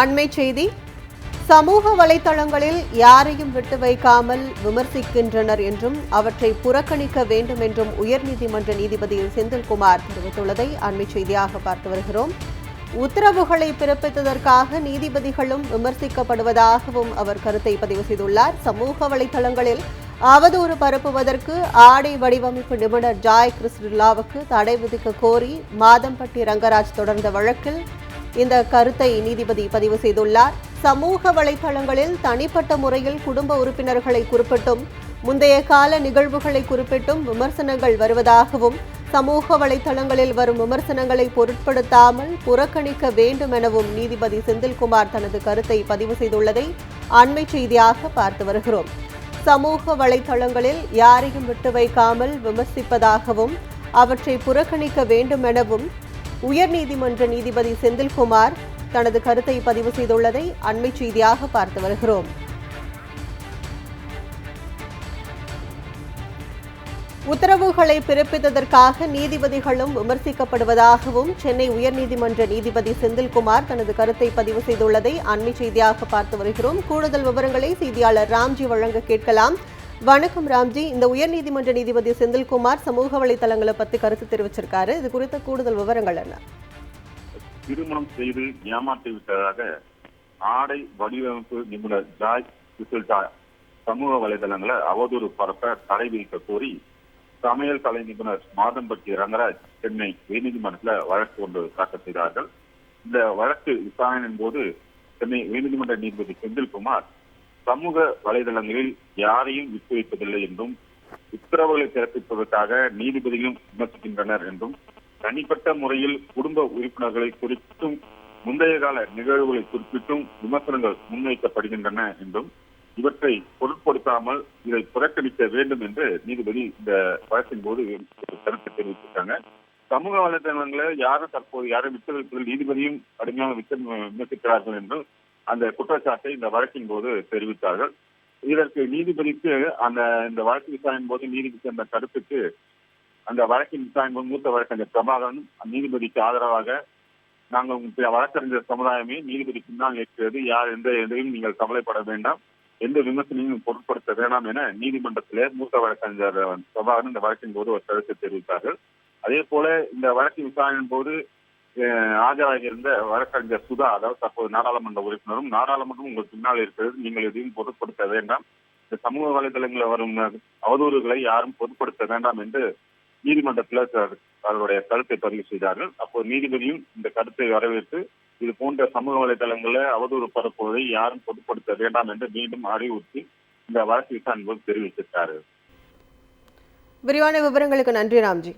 அண்மை செய்தி. சமூக வலைத்தளங்களில் யாரையும் விட்டு வைக்காமல் விமர்சிக்கின்றனர் என்றும் அவற்றை புறக்கணிக்க வேண்டும் என்றும் உயர்நீதிமன்ற நீதிபதி செந்தில்குமார் தெரிவித்துள்ளதை அண்மை செய்தியாக பார்த்து வருகிறோம். உத்தரவுகளை பிறப்பித்ததற்காக நீதிபதிகளும் விமர்சிக்கப்படுவதாகவும் அவர் கருத்தை பதிவு செய்துள்ளார். சமூக வலைத்தளங்களில் அவதூறு பரப்புவதற்கு ஆடை வடிவமைப்பு நிபுணர் ஜாய் கிறிஸ்டில்லாவுக்கு தடை விதிக்க கோரி மாதம்பட்டி ரங்கராஜ் தொடர்ந்த வழக்கில் இந்த கருத்தை நீதிபதி பதிவு செய்துள்ளார். சமூக வலைத்தளங்களில் தனிப்பட்ட முறையில் குடும்ப உறுப்பினர்களை குறிப்பிட்டும் முந்தைய கால நிகழ்வுகளை குறிப்பிட்டும் விமர்சனங்கள் வருவதாகவும் சமூக வலைதளங்களில் வரும் விமர்சனங்களை பொருட்படுத்தாமல் புறக்கணிக்க வேண்டும் எனவும் நீதிபதி செந்தில்குமார் தனது கருத்தை பதிவு செய்துள்ளதை அண்மை செய்தியாக பார்த்து வருகிறோம். சமூக வலைதளங்களில் யாரையும் விட்டு வைக்காமல் விமர்சிப்பதாகவும் அவற்றை புறக்கணிக்க வேண்டும் எனவும் உயர்நீதிமன்ற நீதிபதி செந்தில்குமார் தனது கருத்தை பதிவு செய்துள்ளதை அண்மை செய்தியாக பார்த்து வருகிறோம். உத்தரவுகளை பிறப்பித்ததற்காக நீதிபதிகளும் விமர்சிக்கப்படுவதாகவும் சென்னை உயர்நீதிமன்ற நீதிபதி செந்தில்குமார் தனது கருத்தை பதிவு செய்துள்ளதை அண்மை செய்தியாக பார்த்து வருகிறோம். கூடுதல் விவரங்களை செய்தியாளர் ராம்ஜி வழங்க கேட்கலாம். வணக்கம் ராம்ஜி. இந்த உயர்நீதிமன்ற நீதிபதி செந்தில்குமார் சமூக வலைதளங்களை பத்தி கருத்து தெரிவிச்சிருக்காரு. இது குறித்த கூடுதல் விவரங்கள் என்ன? திருமணம் செய்து ஏமாற்றி விட்டதாக ஆடை வடிவமைப்பு நிபுணர் ஜாய் விசில்டா சமூக வலைதளங்களை அவதூறு பரப்ப தடை விதிக்க கோரி சமையல் கலை நிபுணர் மாதம்பட்டி ரங்கராஜ் சென்னை உயர்நீதிமன்றத்தில் வழக்கு ஒன்று தாக்கல் செய்தார்கள். இந்த வழக்கு விசாரணையின் போது சென்னை உயர்நீதிமன்ற நீதிபதி செந்தில்குமார் சமூக வலைதளங்களில் யாரையும் விட்டு வைப்பதில்லை என்றும் உத்தரவுகளை பிறப்பிப்பதற்காக நீதிபதிகளும் விமர்சிக்கின்றனர் என்றும் தனிப்பட்ட முறையில் குடும்ப உறுப்பினர்களை குறித்தும் முந்தைய கால நிகழ்வுகளை குறிப்பிட்டும் விமர்சனங்கள் முன்வைக்கப்படுகின்றன என்றும் இவற்றை பொருட்படுத்தாமல் இதை புறக்கணிக்க வேண்டும் என்று நீதிபதி இந்த வழக்கின் போது கருத்து தெரிவித்திருக்காங்க. சமூக வலைதளங்களை யாரும் தற்போது யாரும் விட்டு வைப்பதில் நீதிபதியும் கடுமையாக விமர்சிக்கிறார்கள் என்றும் அந்த குற்றச்சாட்டை இந்த வழக்கின் போது தெரிவித்தார்கள். இதற்கு நீதிபதிக்கு அந்த இந்த வழக்கு விசாரணையின் போது நீதிபதி அந்த கருத்துக்கு அந்த வழக்கின் விசாரணை போது மூத்த வழக்கறிஞர் பிரபாகரன் நீதிபதிக்கு ஆதரவாக நாங்கள் வழக்கறிஞர் சமுதாயமே நீதிபதி பின்னால் இருக்கிறது யார் எந்த எதையும் நீங்கள் கவலைப்பட வேண்டாம். எந்த விமர்சனையும் பொருட்படுத்த வேண்டாம் என நீதிமன்றத்திலே மூத்த வழக்கறிஞர் பிரபாகரன் இந்த வழக்கின் போது ஒரு கருத்து தெரிவித்தார்கள். அதே போல இந்த வழக்கின் விசாரணையின் போது ஆஜராகியிருந்த வழக்கறிஞர் சுதா அதாவது தற்போது நாடாளுமன்ற உறுப்பினரும் நாடாளுமன்றம் உங்கள் பின்னால் இருக்கிறது நீங்கள் எதையும் பொருட்படுத்த வேண்டாம். இந்த சமூக வலைதளங்களில் வரும் அவதூறுகளை யாரும் பொருட்படுத்த வேண்டாம் என்று நீதிமன்றத்தில் அவருடைய கருத்தை பதிவு செய்தார்கள். அப்போது நீதிபதியும் இந்த கருத்தை வரவேற்று இது போன்ற சமூக வலைதளங்களில் அவதூறு பரப்புவதை யாரும் பொருட்படுத்த வேண்டாம் என்று மீண்டும் அறிவுறுத்தி இந்த வழக்கு விசாரணை போது விரிவான விவரங்களுக்கு நன்றி ராம்ஜி.